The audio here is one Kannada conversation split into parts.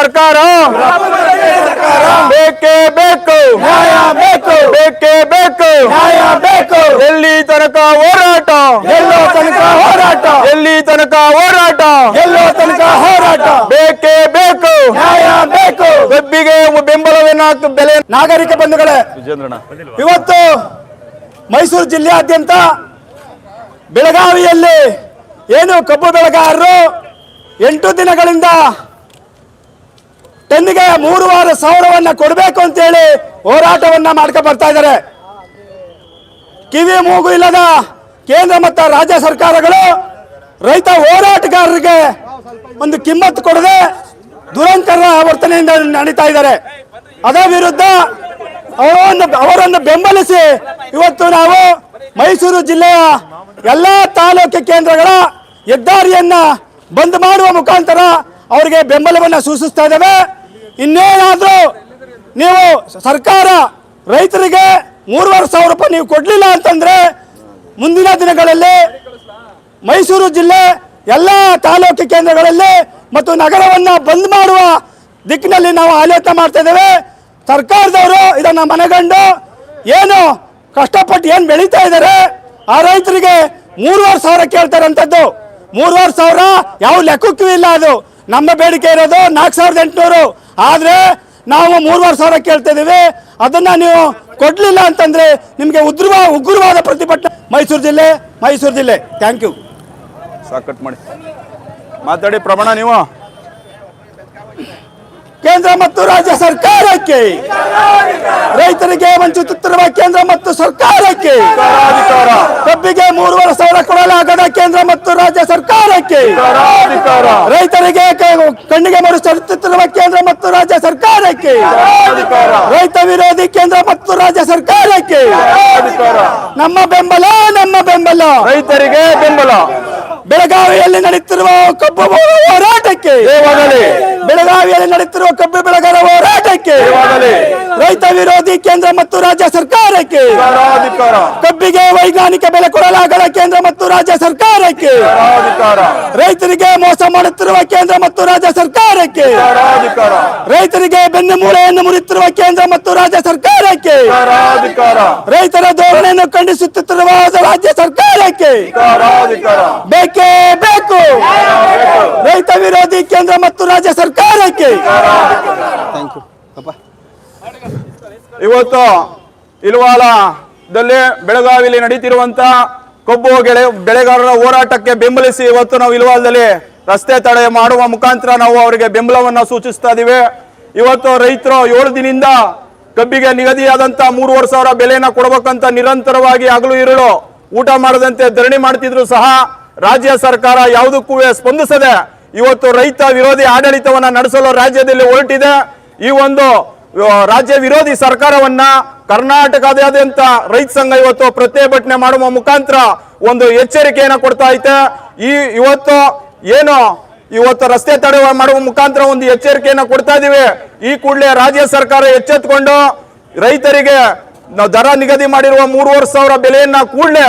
ಸರ್ಕಾರ. ಬೇಕೇ ಬೇಕು. ನ್ಯಾಯ ಬೇಕು ಬೇಕೇ. ಬೇಕು ನ್ಯಾಯ ಬೇಕು ಎಲ್ಲಿ ತನಕ ಹೋರಾಟ. ಎಲ್ಲೋ ತನಕ ಹೋರಾಟ. ಎಲ್ಲಿ ತನಕ ಹೋರಾಟ ಎಲ್ಲೋ ತನಕ ಹೋರಾಟ ಬೇಕೇ ಬೇಕು. ನ್ಯಾಯ ಬೇಕು ಬೆಬ್ಬಿಗೆ ಬೆಂಬಲವನ್ನ ಬೆಲೆ. ನಾಗರಿಕ ಬಂಧುಗಳೇ ವಿಜೇಂದ್ರಣ್ಣ. ಇವತ್ತು ಮೈಸೂರು ಜಿಲ್ಲೆಯಾದ್ಯಂತ ಬೆಳಗಾವಿಯಲ್ಲಿ ಏನು ಕಬ್ಬು ಬೆಳೆಗಾರರು ಎಂಟು ದಿನಗಳಿಂದ ಟನ್ನಿಗೆ ಮೂರುವರೆ ಸಾವಿರವನ್ನ ಕೊಡಬೇಕು ಅಂತೇಳಿ ಹೋರಾಟವನ್ನ ಮಾಡ್ಕೊ ಬರ್ತಾ ಇದ್ದಾರೆ. ಕಿವಿ ಮೂಗು ಇಲ್ಲದ ಕೇಂದ್ರ ಮತ್ತು ರಾಜ್ಯ ಸರ್ಕಾರಗಳು ರೈತ ಹೋರಾಟಗಾರರಿಗೆ ಒಂದು ಕಿಮ್ಮತ್ತು ಕೊಡದೆ ದುರಂತರ ವರ್ತನೆಯಿಂದ ನಡೀತಾ ಇದ್ದಾರೆ. ಅದರ ವಿರುದ್ಧ ಅವರನ್ನು ಅವರನ್ನು ಬೆಂಬಲಿಸಿ ಇವತ್ತು ನಾವು ಮೈಸೂರು ಜಿಲ್ಲೆಯ ಎಲ್ಲ ತಾಲೂಕು ಕೇಂದ್ರಗಳ ಹೆದ್ದಾರಿಯನ್ನ ಬಂದ್ ಮಾಡುವ ಮುಖಾಂತರ ಅವರಿಗೆ ಬೆಂಬಲವನ್ನು ಸೂಚಿಸ್ತಾ ಇದ್ದೇವೆ. ಇನ್ನೇನಾದರೂ ನೀವು ಸರ್ಕಾರ ರೈತರಿಗೆ ಮೂರುವರೆ ಸಾವಿರ ರೂಪಾಯಿ ನೀವು ಕೊಡಲಿಲ್ಲ ಅಂತಂದ್ರೆ ಮುಂದಿನ ದಿನಗಳಲ್ಲಿ ಮೈಸೂರು ಜಿಲ್ಲೆ ಎಲ್ಲ ತಾಲೂಕು ಕೇಂದ್ರಗಳಲ್ಲಿ ಮತ್ತು ನಗರವನ್ನು ಬಂದ್ ಮಾಡುವ ದಿಕ್ಕಿನಲ್ಲಿ ನಾವು ಆಲೋಚನೆ ಮಾಡ್ತಾ ಇದ್ದೇವೆ. ಸರ್ಕಾರದವರು ಇದನ್ನು ಮನಗಂಡು ಏನು ಕಷ್ಟಪಟ್ಟು ಏನು ಬೆಳೀತಾ ಇದ್ದಾರೆ, ಆ ರೈತರಿಗೆ ಮೂರುವರೆ ಸಾವಿರ ಕೇಳ್ತಾರಂಥದ್ದು ಮೂರುವರೆ ಸಾವಿರ ಯಾವ ಲೆಕ್ಕಕ್ಕೂ ಇಲ್ಲ ಅದು. ನಮ್ಮ ಬೇಡಿಕೆ ಇರೋದು ನಾಲ್ಕು ಸಾವಿರದ ಎಂಟುನೂರು. ಆದರೆ ನಾವು ಮೂರುವರೆ ಸಾವಿರ ಕೇಳ್ತಾ ಇದ್ದೀವಿ. ಅದನ್ನ ನೀವು ಕೊಡಲಿಲ್ಲ ಅಂತಂದ್ರೆ ನಿಮಗೆ ಉಗ್ರವ ಉಗ್ರವಾದ ಪ್ರತಿಭಟನೆ ಮೈಸೂರು ಜಿಲ್ಲೆ ಮೈಸೂರು ಜಿಲ್ಲೆ. ಥ್ಯಾಂಕ್ ಯು ಸಾಕಟ್ ಮಾಡಿ. ಮಾತಾಡಿ ಪ್ರಮಾಣ ನೀವು. ಕೇಂದ್ರ ಮತ್ತು ರಾಜ್ಯ ಸರ್ಕಾರಕ್ಕೆ. ರೈತರಿಗೆ ವಂಚಿಸುತ್ತಿರುವ ಕೇಂದ್ರ ಮತ್ತು ಸರ್ಕಾರಕ್ಕೆ. ಕಬ್ಬಿಗೆ ಮೂರುವರೆ ಸಾವಿರ ಕೊಡಲಾಗದ ಕೇಂದ್ರ ಮತ್ತು ರಾಜ್ಯ ಸರ್ಕಾರಕ್ಕೆ. ರೈತರಿಗೆ ಕಣ್ಣಿಗೆ ಮರುಸುತ್ತಿರುವ ಕೇಂದ್ರ ಮತ್ತು ರಾಜ್ಯ ಸರ್ಕಾರಕ್ಕೆ. ರೈತ ವಿರೋಧಿ ಕೇಂದ್ರ ಮತ್ತು ರಾಜ್ಯ ಸರ್ಕಾರಕ್ಕೆ. ನಮ್ಮ ಬೆಂಬಲ ನಮ್ಮ ಬೆಂಬಲ. ರೈತರಿಗೆ ಬೆಂಬಲ. ಬೆಳಗಾವಿಯಲ್ಲಿ ನಡೆಯುತ್ತಿರುವ ಕಬ್ಬು ಹೋರಾಟಕ್ಕೆ. ಬೆಳಗಾವಿಯಲ್ಲಿ ನಡೆಯುತ್ತಿರುವ ಕಬ್ಬು ಬೆಳೆಗಾರ ಹೋರಾಟಕ್ಕೆ. ರೈತ ವಿರೋಧಿ ಕೇಂದ್ರ ಮತ್ತು ರಾಜ್ಯ ಸರ್ಕಾರಕ್ಕೆ. ಕಬ್ಬಿಗೆ ವೈಜ್ಞಾನಿಕ ಬೆಲೆ ಕೊಡಲಾಗದ ಕೇಂದ್ರ ಮತ್ತು ರಾಜ್ಯ ಸರ್ಕಾರಕ್ಕೆ. ರೈತರಿಗೆ ಮೋಸ ಮಾಡುತ್ತಿರುವ ಕೇಂದ್ರ ಮತ್ತು ರಾಜ್ಯ ಸರ್ಕಾರಕ್ಕೆ. ರೈತರಿಗೆ ಬೆನ್ನು ಮೂಳೆಯನ್ನು ಮುರಿಯುತ್ತಿರುವ ಕೇಂದ್ರ ಮತ್ತು ರಾಜ್ಯ ಸರ್ಕಾರಕ್ಕೆ. ರೈತರ ಧೋರಣೆಯನ್ನು ಖಂಡಿಸುತ್ತಿರುವ ರಾಜ್ಯ ಸರ್ಕಾರಕ್ಕೆ. ಬೇಕೇ ಬೇಕು. ರೈತ ವಿರೋಧಿ ಕೇಂದ್ರ ಮತ್ತು ರಾಜ್ಯ ಸರ್ಕಾರಕ್ಕೆ. ಇವತ್ತು ಇಲ್ವಾಲದಲ್ಲಿ ಬೆಳಗಾವಿಯಲ್ಲಿ ನಡೀತಿರುವಂತ ಕಬ್ಬು ಗೆಳೆ, ಬೆಳೆಗಾರರ ಹೋರಾಟಕ್ಕೆ ಬೆಂಬಲಿಸಿ ಇವತ್ತು ನಾವು ಇಲ್ವಾಲದಲ್ಲಿ ರಸ್ತೆ ತಡೆ ಮಾಡುವ ಮುಖಾಂತರ ನಾವು ಅವರಿಗೆ ಬೆಂಬಲವನ್ನು ಸೂಚಿಸ್ತಾ ಇದೀವಿ. ಇವತ್ತು ರೈತರು ಏಳು ದಿನದಿಂದ ಕಬ್ಬಿಗೆ ನಿಗದಿಯಾದಂತ ಮೂರುವರೆ ಸಾವಿರ ಬೆಲೆಯನ್ನು ಕೊಡಬೇಕಂತ ನಿರಂತರವಾಗಿ ಹಗಲು ಇರುಳು ಊಟ ಮಾಡದಂತೆ ಧರಣಿ ಮಾಡ್ತಿದ್ರು ಸಹ ರಾಜ್ಯ ಸರ್ಕಾರ ಯಾವುದಕ್ಕೂ ಸ್ಪಂದಿಸದೆ ಇವತ್ತು ರೈತ ವಿರೋಧಿ ಆಡಳಿತವನ್ನ ನಡೆಸಲು ರಾಜ್ಯದಲ್ಲಿ ಹೊರಟಿದೆ. ಈ ಒಂದು ರಾಜ್ಯ ವಿರೋಧಿ ಸರ್ಕಾರವನ್ನ ಕರ್ನಾಟಕದಾದ್ಯಂತ ರೈತ ಸಂಘ ಇವತ್ತು ಪ್ರತಿಭಟನೆ ಮಾಡುವ ಮುಖಾಂತರ ಒಂದು ಎಚ್ಚರಿಕೆಯನ್ನು ಕೊಡ್ತಾ ಐತೆ. ಈ, ಇವತ್ತು ಏನು, ಇವತ್ತು ರಸ್ತೆ ತಡೆ ಮಾಡುವ ಮುಖಾಂತರ ಒಂದು ಎಚ್ಚರಿಕೆಯನ್ನು ಕೊಡ್ತಾ ಇದೀವಿ. ಈ ಕೂಡಲೇ ರಾಜ್ಯ ಸರ್ಕಾರ ಎಚ್ಚೆತ್ತುಕೊಂಡು ರೈತರಿಗೆ ದರ ನಿಗದಿ ಮಾಡಿರುವ ಮೂರುವರೆ ಸಾವಿರ ಬೆಲೆಯನ್ನ ಕೂಡಲೇ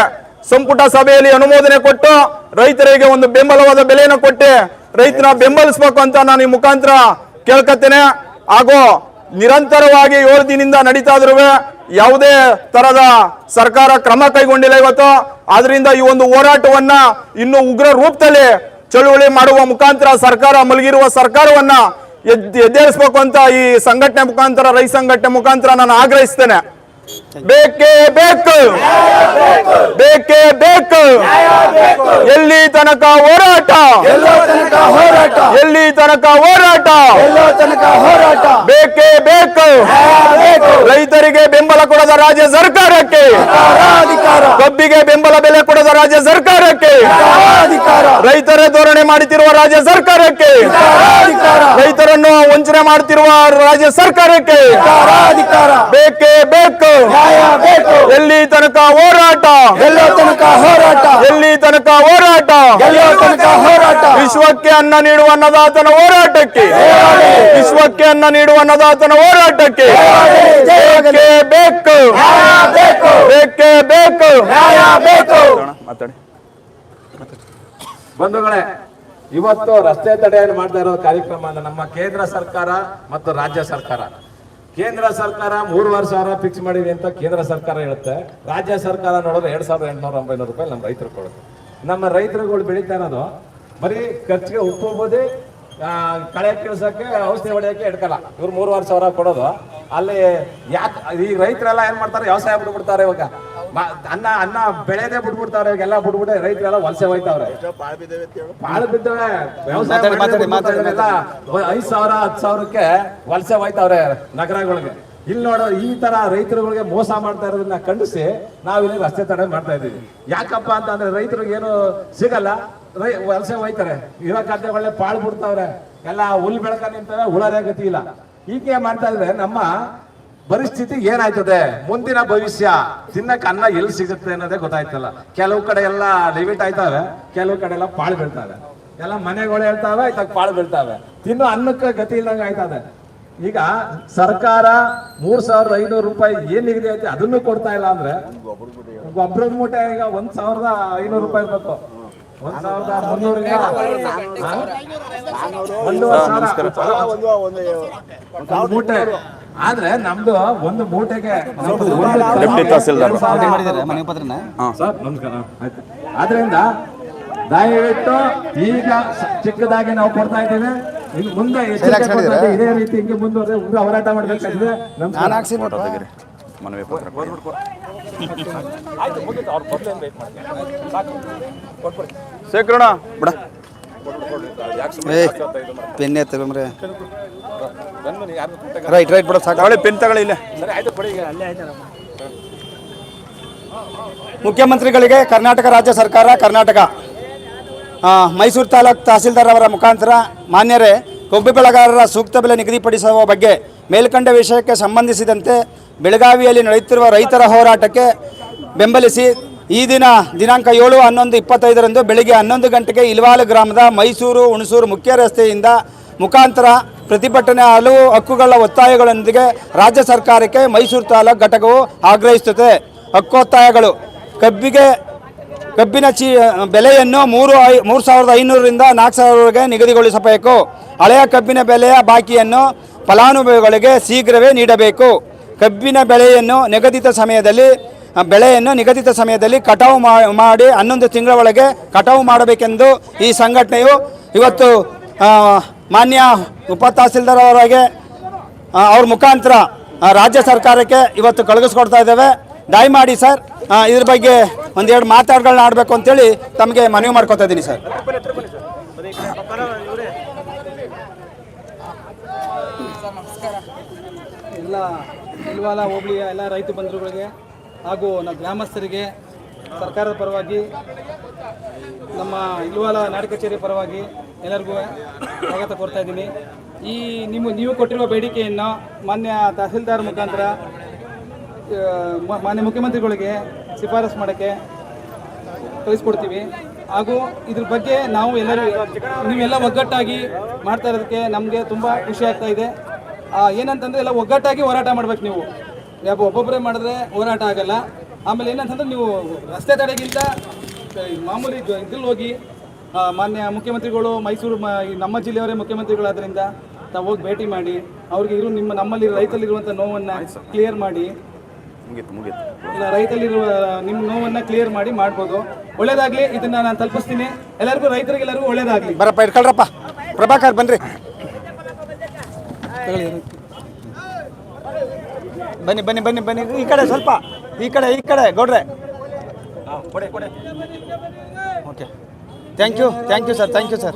ಸಂಪುಟ ಸಭೆಯಲ್ಲಿ ಅನುಮೋದನೆ ಕೊಟ್ಟು ರೈತರಿಗೆ ಒಂದು ಬೆಂಬಲವಾದ ಬೆಲೆಯನ್ನು ಕೊಟ್ಟೆ. ರೈತನ ಬೆಂಬಲಿಸಬೇಕು ಅಂತ ನಾನು ಈ ಮುಖಾಂತರ ಕೇಳ್ಕತ್ತೇನೆ. ಹಾಗೂ ನಿರಂತರವಾಗಿ ಏಳು ದಿನದಿಂದ ನಡೀತಾ ಇದ್ರು ಯಾವುದೇ ತರದ ಸರ್ಕಾರ ಕ್ರಮ ಕೈಗೊಂಡಿಲ್ಲ ಇವತ್ತು. ಆದ್ರಿಂದ ಈ ಒಂದು ಹೋರಾಟವನ್ನ ಇನ್ನು ಉಗ್ರ ರೂಪದಲ್ಲಿ ಚಳುವಳಿ ಮಾಡುವ ಮುಖಾಂತರ ಸರ್ಕಾರ ಮಲಗಿರುವ ಸರ್ಕಾರವನ್ನ ಎದ್ದೇರಿಸಬೇಕು ಅಂತ ಈ ಸಂಘಟನೆ ಮುಖಾಂತರ ರೈತ ಸಂಘಟನೆ ಮುಖಾಂತರ ನಾನು ಆಗ್ರಹಿಸ್ತೇನೆ. ಬೇಕೇ. ಬೇಕು ಬೇಕೇ. ಬೇಕು ಎಲ್ಲಿ ತನಕ ಹೋರಾಟ. ಹೋರಾಟ ಎಲ್ಲಿ ತನಕ ಹೋರಾಟ ತನಕ ಹೋರಾಟ. ಬೇಕೇ ಬೇಕು. ರೈತರಿಗೆ ಬೆಂಬಲ ಕೊಡದ ರಾಜ್ಯ ಸರ್ಕಾರಕ್ಕೆ. ಕಬ್ಬಿಗೆ ಬೆಂಬಲ ಬೆಲೆ ಕೊಡದ ರಾಜ್ಯ ಸರ್ಕಾರಕ್ಕೆ. ರೈತರ ಧೋರಣೆ ಮಾಡುತ್ತಿರುವ ರಾಜ್ಯ ಸರ್ಕಾರಕ್ಕೆ. ರೈತರನ್ನು ವಂಚನೆ ಮಾಡುತ್ತಿರುವ ರಾಜ್ಯ ಸರ್ಕಾರಕ್ಕೆ. ಬೇಕೇ ಬೇಕು. ನ್ಯಾಯ ಬೇಕು. ಎಲ್ಲಿ ತನಕ ಹೋರಾಟ? ಎಲ್ಲ ತನಕ ಹೋರಾಟ. ಎಲ್ಲಿ ತನಕ ಹೋರಾಟ? ಎಲ್ಲ ತನಕ ಹೋರಾಟ. ವಿಶ್ವಕ್ಕೆ ಅನ್ನ ನೀಡುವ ಅನ್ನದಾತನ ಹೋರಾಟಕ್ಕೆ. ವಿಶ್ವಕ್ಕೆ ಅನ್ನ ನೀಡುವ ಅನ್ನದಾತನ ಹೋರಾಟಕ್ಕೆ. ಬೇಕೇ ಬೇಕು. ಬೇಕು. ಬೇಕೇ ಬೇಕು. ಮಾತಾಡಿ. ಬಂಧುಗಳೇ ಇವತ್ತು ರಸ್ತೆ ತಡೆಯನ್ನು ಮಾಡ್ತಾ ಇರೋ ಕಾರ್ಯಕ್ರಮ ಅಂದ್ರೆ ನಮ್ಮ ಕೇಂದ್ರ ಸರ್ಕಾರ ಮತ್ತು ರಾಜ್ಯ ಸರ್ಕಾರ. ಕೇಂದ್ರ ಸರ್ಕಾರ ಮೂರುವರೆ ಸಾವಿರ ಫಿಕ್ಸ್ ಮಾಡಿದೆ ಅಂತ ಕೇಂದ್ರ ಸರ್ಕಾರ ಹೇಳುತ್ತೆ. ರಾಜ್ಯ ಸರ್ಕಾರ ನೋಡಿದ್ರೆ ಎರಡು ಸಾವಿರದ ಎಂಟುನೂರ ಒಂಬೈನೂರು ರೂಪಾಯಿ ನಮ್ಮ ರೈತರು ಕೊಡುತ್ತೆ. ನಮ್ಮ ರೈತರುಗಳು ಬೆಳೀತಾ ಇರೋದು, ಬರೀ ಖರ್ಚಿಗೆ ಉಪ್ಪು ಬೂದಿ ಕಳೆ ಕೆಲಸಕ್ಕೆ ಔಷಧಿ ಹೊಡೆಯೋಕ್ಕೆ ಎಡ್ಕಲ್ಲ. ಇವ್ರು ಮೂರುವರೆ ಸಾವಿರ ಕೊಡೋದು. ಅಲ್ಲಿ ಯಾಕೆ, ಈ ರೈತರೆಲ್ಲ ಏನು ಮಾಡ್ತಾರೆ? ವ್ಯವಸಾಯ ಬಿಟ್ಬಿಡ್ತಾರೆ ಇವಾಗ. ಅನ್ನ ಅನ್ನ ಬೆಳೆದೇ ಬಿಟ್ಬಿಡ್ತಾವ್ರೆ ಎಲ್ಲ ಬಿಟ್ಬಿಟ್ಟೆ ರೈತರೆಲ್ಲ ವಲಸೆ ಹೋಯ್ತಾವ್ರೆ. ಬಾಳ ಬಿದ್ದವೆ ವ್ಯವಸಾಯ ಐದ್ ಸಾವಿರ ಹತ್ತು ಸಾವಿರಕ್ಕೆ ವಲಸೆ ಹೋಯ್ತಾವ್ರೆ ನಗರಗಳಿಗೆ. ಇಲ್ಲಿ ನೋಡೋ ಈ ತರ ರೈತರುಗಳಿಗೆ ಮೋಸ ಮಾಡ್ತಾ ಇರೋದನ್ನ ಖಂಡಿಸಿ ನಾವಿಲ್ಲಿ ರಸ್ತೆ ತಡೆ ಮಾಡ್ತಾ ಇದೀವಿ ಯಾಕಪ್ಪ ಅಂತ ಅಂದ್ರೆ ರೈತರಿಗೆ ಏನು ಸಿಗಲ್ಲ. ರೈ ವಲಸೆ ಹೋಯ್ತಾರೆ. ಇರೋ ಗದ್ದೆಗಳೇ ಪಾಳು ಬಿಡ್ತಾವ್ರೆ. ಎಲ್ಲ ಹುಲ್ ಬೆಳಕ ನಿಂತವೆ ಉಳರೇ ಗತಿ ಇಲ್ಲ. ಹೀಗೆ ಮಾಡ್ತಾ ಇದ್ರೆ ನಮ್ಮ ಪರಿಸ್ಥಿತಿ ಏನಾಯ್ತದೆ ಮುಂದಿನ ಭವಿಷ್ಯ ತಿನ್ನಕ್ಕೆ ಅನ್ನ ಎಲ್ಲಿ ಸಿಗುತ್ತೆ ಅನ್ನೋದೇ ಗೊತ್ತಾಯ್ತಲ್ಲ ಕೆಲವು ಕಡೆ ಎಲ್ಲ ಲಿಮಿಟ್ ಆಯ್ತಾವೆ ಕೆಲವು ಕಡೆ ಎಲ್ಲ ಪಾಳು ಬೀಳ್ತಾವೆ ಎಲ್ಲ ಮನೆಗಳು ಹೇಳ್ತಾವೆ ಇತ್ತಾಗ ಪಾಳು ಬೀಳ್ತಾವೆ ತಿನ್ನೋ ಅನ್ನಕ್ಕೆ ಗತಿ ಇಲ್ದಂಗೆ ಆಯ್ತದೆ ಈಗ ಸರ್ಕಾರ ಮೂರ್ ಸಾವಿರದ ಐನೂರು ರೂಪಾಯಿ ಏನ್ ನಿಗದಿ ಐತೆ ಅದನ್ನು ಕೊಡ್ತಾ ಇಲ್ಲ ಅಂದ್ರೆ ಗೊಬ್ಬರದ ಮೂಟೆ ಈಗ ಒಂದ್ ಸಾವಿರದ ಐನೂರು ರೂಪಾಯಿ ಇರ್ಬೇಕು ಒಂದ್ ಸಾವಿರದ ಮುನ್ನೂರು ಒಂದು ಸಾವಿರ ಮೂಟೆ ಆದ್ರೆ ನಮ್ದು ಒಂದು ಮೂಟೆಗೆ ಡೆಪ್ಟಿ ತಹಸೀಲ್ದಾರ್. ಸರ್ ನಮಸ್ಕಾರ. ಆಯ್ತು. ಆದ್ರಿಂದ ದಯವಿಟ್ಟು ಈಗ ಚಿಕ್ಕದಾಗಿ ನಾವು ಕೊಡ್ತಾ ಇದ್ದೇವೆ. ಇನ್ನು ಮುಂದೆ ಎಚ್ಚರಿಕೆ ಕೊಡ್ತಾ ಇದ್ದೇವೆ. ಇದೇ ರೀತಿ ಹಿಂಗೆ ಮುಂದುವರೆದ್ರೆ ಉಗ್ರ ಹೋರಾಟ ಮಾಡ್ಬೇಕಾಗಿದೆ ಮನವಿ ಪತ್ರ. ಶೇಖರಣ ಬಿಡ. ಏ ರೈಟ್ ರೈಟ್ ಬಿಡೋ ಸಾಕು. ಪೆನ್ ತಗೊಳ್ಳಿ ಇಲ್ಲೇ ಮುಖ್ಯಮಂತ್ರಿಗಳಿಗೆ ಕರ್ನಾಟಕ ರಾಜ್ಯ ಸರ್ಕಾರ ಕರ್ನಾಟಕ ಆ, ಮೈಸೂರು ತಾಲೂಕು ತಹಸೀಲ್ದಾರ್ ಅವರ ಮುಖಾಂತರ ಮಾನ್ಯರೇ ಕೊಬ್ಬು ಬೆಳೆಗಾರರ ಸೂಕ್ತ ಬೆಲೆ ನಿಗದಿಪಡಿಸುವ ಬಗ್ಗೆ ಮೇಲ್ಕಂಡ ವಿಷಯಕ್ಕೆ ಸಂಬಂಧಿಸಿದಂತೆ ಬೆಳಗಾವಿಯಲ್ಲಿ ನಡೆಯುತ್ತಿರುವ ರೈತರ ಹೋರಾಟಕ್ಕೆ ಬೆಂಬಲಿಸಿ ಈ ದಿನ ದಿನಾಂಕ ಏಳು ಹನ್ನೊಂದು ಇಪ್ಪತ್ತೈದರಂದು ಬೆಳಿಗ್ಗೆ ಹನ್ನೊಂದು ಗಂಟೆಗೆ ಇಲ್ವಾಲು ಗ್ರಾಮದ ಮೈಸೂರು ಹುಣಸೂರು ಮುಖ್ಯ ರಸ್ತೆಯಿಂದ ಮುಖಾಂತರ ಪ್ರತಿಭಟನೆ ಹಲವು ಹಕ್ಕುಗಳ ಒತ್ತಾಯಗಳೊಂದಿಗೆ ರಾಜ್ಯ ಸರ್ಕಾರಕ್ಕೆ ಮೈಸೂರು ತಾಲೂಕು ಘಟಕವು ಆಗ್ರಹಿಸುತ್ತದೆ. ಹಕ್ಕೊತ್ತಾಯಗಳು. ಕಬ್ಬಿಗೆ, ಕಬ್ಬಿನ ಚೀ, ಬೆಲೆಯನ್ನು ಮೂರು ಐ, ಮೂರು ಸಾವಿರದ ಐನೂರರಿಂದ ನಾಲ್ಕು ಸಾವಿರವರೆಗೆ ನಿಗದಿಗೊಳಿಸಬೇಕು. ಹಳೆಯ ಕಬ್ಬಿನ ಬೆಲೆಯ ಬಾಕಿಯನ್ನು ಫಲಾನುಭವಿಗಳಿಗೆ ಶೀಘ್ರವೇ ನೀಡಬೇಕು. ಕಬ್ಬಿನ ಬೆಳೆಯನ್ನು ನಿಗದಿತ ಸಮಯದಲ್ಲಿ ಬೆಳೆಯನ್ನು ನಿಗದಿತ ಸಮಯದಲ್ಲಿ ಕಟಾವು ಮಾಡಿ ಹನ್ನೊಂದು ತಿಂಗಳ ಒಳಗೆ ಕಟಾವು ಮಾಡಬೇಕೆಂದು ಈ ಸಂಘಟನೆಯು ಇವತ್ತು ಮಾನ್ಯ ಉಪ ತಹಸೀಲ್ದಾರ್ ಅವರಿಗೆ ಅವ್ರ ಮುಖಾಂತರ ರಾಜ್ಯ ಸರ್ಕಾರಕ್ಕೆ ಇವತ್ತು ಕಳುಗಿಸ್ಕೊಡ್ತಾ ಇದ್ದೇವೆ. ದಯಮಾಡಿ ಸರ್ ಇದ್ರ ಬಗ್ಗೆ ಒಂದೆರಡು ಮಾತಾಡ್ಗಳನ್ನ ಆಡಬೇಕು ಅಂತೇಳಿ ತಮಗೆ ಮನವಿ ಮಾಡ್ಕೊತಾ ಇದ್ದೀನಿ ಸರ್. ಎಲ್ಲ ಹೋಬಳಿಯ ಎಲ್ಲ ರೈತ ಬಂಧುಗಳಿಗೆ ಹಾಗೂ ನಮ್ಮ ಗ್ರಾಮಸ್ಥರಿಗೆ ಸರ್ಕಾರದ ಪರವಾಗಿ, ನಮ್ಮ ಇಲ್ವಾಲ ನಾಡ ಕಚೇರಿ ಪರವಾಗಿ ಎಲ್ಲರಿಗೂ ಸ್ವಾಗತ ಕೊಡ್ತಾ ಇದ್ದೀನಿ. ಈ ನಿಮ್ಮ, ನೀವು ಕೊಟ್ಟಿರುವ ಬೇಡಿಕೆಯನ್ನು ಮಾನ್ಯ ತಹಸೀಲ್ದಾರ್ ಮುಖಾಂತರ ಮಾನ್ಯ ಮುಖ್ಯಮಂತ್ರಿಗಳಿಗೆ ಶಿಫಾರಸು ಮಾಡೋಕ್ಕೆ ಕಳಿಸ್ಕೊಡ್ತೀವಿ. ಹಾಗೂ ಇದ್ರ ಬಗ್ಗೆ ನಾವು ಎಲ್ಲರೂ, ನೀವೆಲ್ಲ ಒಗ್ಗಟ್ಟಾಗಿ ಮಾಡ್ತಾ ಇರೋದಕ್ಕೆ ನಮಗೆ ತುಂಬ ಖುಷಿ ಆಗ್ತಾ ಇದೆ. ಏನಂತಂದರೆ ಎಲ್ಲ ಒಗ್ಗಟ್ಟಾಗಿ ಹೋರಾಟ ಮಾಡ್ಬೇಕು ನೀವು. ಒಬ್ಬೊಬ್ಬರೇ ಮಾಡಿದ್ರೆ ಹೋರಾಟ ಆಗಲ್ಲ. ಆಮೇಲೆ ಏನಂತಂದ್ರೆ ನೀವು ರಸ್ತೆ ತಡೆಗಿಂತ ಮಾಮೂಲಿ ಇದ್ರಲ್ಲಿ ಹೋಗಿ ಆ, ಮಾನ್ಯ ಮುಖ್ಯಮಂತ್ರಿಗಳು ಮೈಸೂರು ಮ ಈ ನಮ್ಮ ಜಿಲ್ಲೆಯವರೇ ಮುಖ್ಯಮಂತ್ರಿಗಳಾದ್ರಿಂದ ತಾವು ಹೋಗಿ ಭೇಟಿ ಮಾಡಿ ಅವ್ರಿಗೆ ಇರೋ ನಿಮ್ಮ ನಮ್ಮಲ್ಲಿ ರೈತಲ್ಲಿರುವಂಥ ನೋವನ್ನು ಕ್ಲಿಯರ್ ಮಾಡಿ. ಮುಗೀತು ಮುಗೀತು. ಇಲ್ಲ ರೈತಲ್ಲಿರುವ ನಿಮ್ಮ ನೋವನ್ನ ಕ್ಲಿಯರ್ ಮಾಡಿ ಮಾಡ್ಬೋದು. ಒಳ್ಳೇದಾಗ್ಲಿ ಇದನ್ನ ನಾನು ತಲುಪಿಸ್ತೀನಿ. ಎಲ್ಲರಿಗೂ ರೈತರಿಗೆಲ್ಲರಿಗೂ ಒಳ್ಳೇದಾಗ್ಲಿ. ಬರಪ್ಪ ಇಟ್ಕೊಳ್ರಪ್ಪ. ಪ್ರಭಾಕರ್ ಬನ್ರಿ. ಬನ್ನಿ ಬನ್ನಿ ಬನ್ನಿ ಬನ್ನಿ ಈ ಕಡೆ ಸ್ವಲ್ಪ. ಈ ಕಡೆ ಈ ಕಡೆ ಗೌಡ್ರೆ okay. Thank you thank you sir thank you sir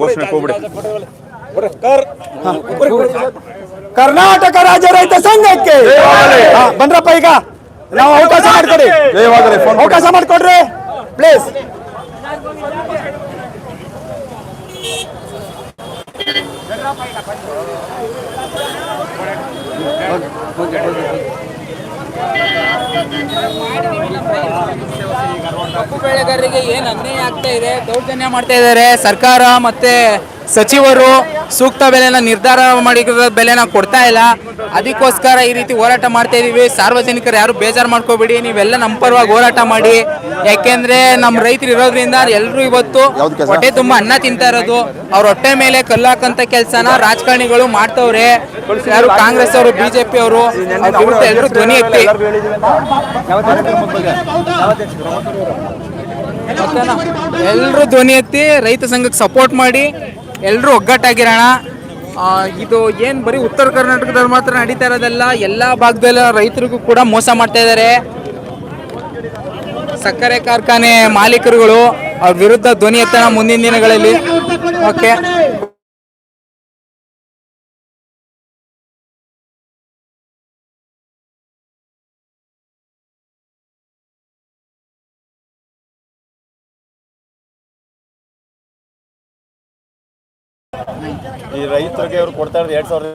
ಘೋಷಣೆ ಹೋಗ್ಬಿಡಿ. ಕರ್ನಾಟಕ ರಾಜ್ಯ ರೈತ ಸಂಘಕ್ಕೆ. ಹಾ, ಬನ್ರಪ್ಪ ಈಗ. ನಾವು ಅವಕಾಶ ಮಾಡಿಕೊಡಿ. ಜಯವಾಗಲಿ ಫೋನ್ ಅವಕಾಶ ಮಾಡಿಕೊಡ್ರಿ. ಪ್ಲೀಸ್ ಕಬ್ಬು ಬೆಳೆಗಾರರಿಗೆ ಏನು ಅನ್ಯಾಯ ಆಗ್ತಾ ಇದೆ? ದೌರ್ಜನ್ಯ ಮಾಡ್ತಾ ಇದ್ದಾರೆ. ಸರ್ಕಾರ ಮತ್ತೆ ಸಚಿವರು ಸೂಕ್ತ ಬೆಲೆನ ನಿರ್ಧಾರ ಮಾಡಿರೋ ಬೆಲೆನ ಕೊಡ್ತಾ ಇಲ್ಲ. ಅದಕ್ಕೋಸ್ಕರ ಈ ರೀತಿ ಹೋರಾಟ ಮಾಡ್ತಾ ಇದೀವಿ. ಸಾರ್ವಜನಿಕರು ಯಾರು ಬೇಜಾರು ಮಾಡ್ಕೋಬೇಡಿ. ನೀವೆಲ್ಲ ನಮ್ಮ ಪರವಾಗಿ ಹೋರಾಟ ಮಾಡಿ. ಯಾಕೆಂದ್ರೆ ನಮ್ಮ ರೈತರು ಇರೋದ್ರಿಂದ ಎಲ್ಲರೂ ಇವತ್ತು ಹೊಟ್ಟೆ ತುಂಬಾ ಅನ್ನ ತಿಂತಾ ಇರೋದು. ಅವ್ರ ಹೊಟ್ಟೆ ಮೇಲೆ ಕಲ್ಲಾಕಂತ ಕೆಲಸನ ರಾಜಕಾರಣಿಗಳು ಮಾಡ್ತವ್ರೆ. ಯಾರು ಕಾಂಗ್ರೆಸ್ ಅವರು ಬಿಜೆಪಿ ಅವರು ವಿರುದ್ಧ ಎಲ್ಲರೂ ಧ್ವನಿ ಎತ್ತಿ. ಎಲ್ಲರೂ ಧ್ವನಿ ಎತ್ತಿ ರೈತ ಸಂಘಕ್ಕೆ ಸಪೋರ್ಟ್ ಮಾಡಿ. ಎಲ್ಲರೂ ಒಗ್ಗಟ್ಟಾಗಿರೋಣ. ಇದು ಏನು ಬರೀ ಉತ್ತರ ಕರ್ನಾಟಕದಲ್ಲಿ ಮಾತ್ರ ನಡೀತಾ ಇರೋದಲ್ಲ, ಎಲ್ಲ ಭಾಗದಲ್ಲ ರೈತರಿಗೂ ಕೂಡ ಮೋಸ ಮಾಡ್ತಾ ಇದ್ದಾರೆ ಸಕ್ಕರೆ ಕಾರ್ಖಾನೆ ಮಾಲೀಕರುಗಳು ಅವ್ರ ವಿರುದ್ಧ ಧ್ವನಿ ಎತ್ತಣ ಮುಂದಿನ ದಿನಗಳಲ್ಲಿ. ಓಕೆ ಈ ರೈತರಿಗೆ ಅವ್ರು ಕೊಡ್ತಾ ಇರೋದು ಎರಡ್ ಸಾವಿರ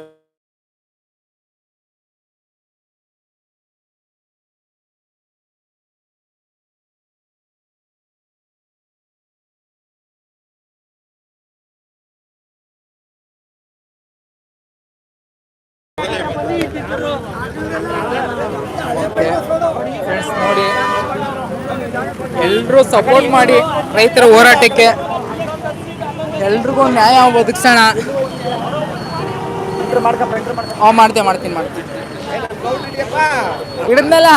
ನೋಡಿ ಎಲ್ಲರೂ ಸಪೋರ್ಟ್ ಮಾಡಿ ರೈತರ ಹೋರಾಟಕ್ಕೆ ಎಲ್ರಿಗೂ ನ್ಯಾಯ ಒದಗಿಸೋಣ. ಮಾಡ್ತೇವೆ ಮಾಡ್ತೀನಿ ಮಾಡ್ತೀನಿ ಹಿಡಿದ್ನಲ್ಲ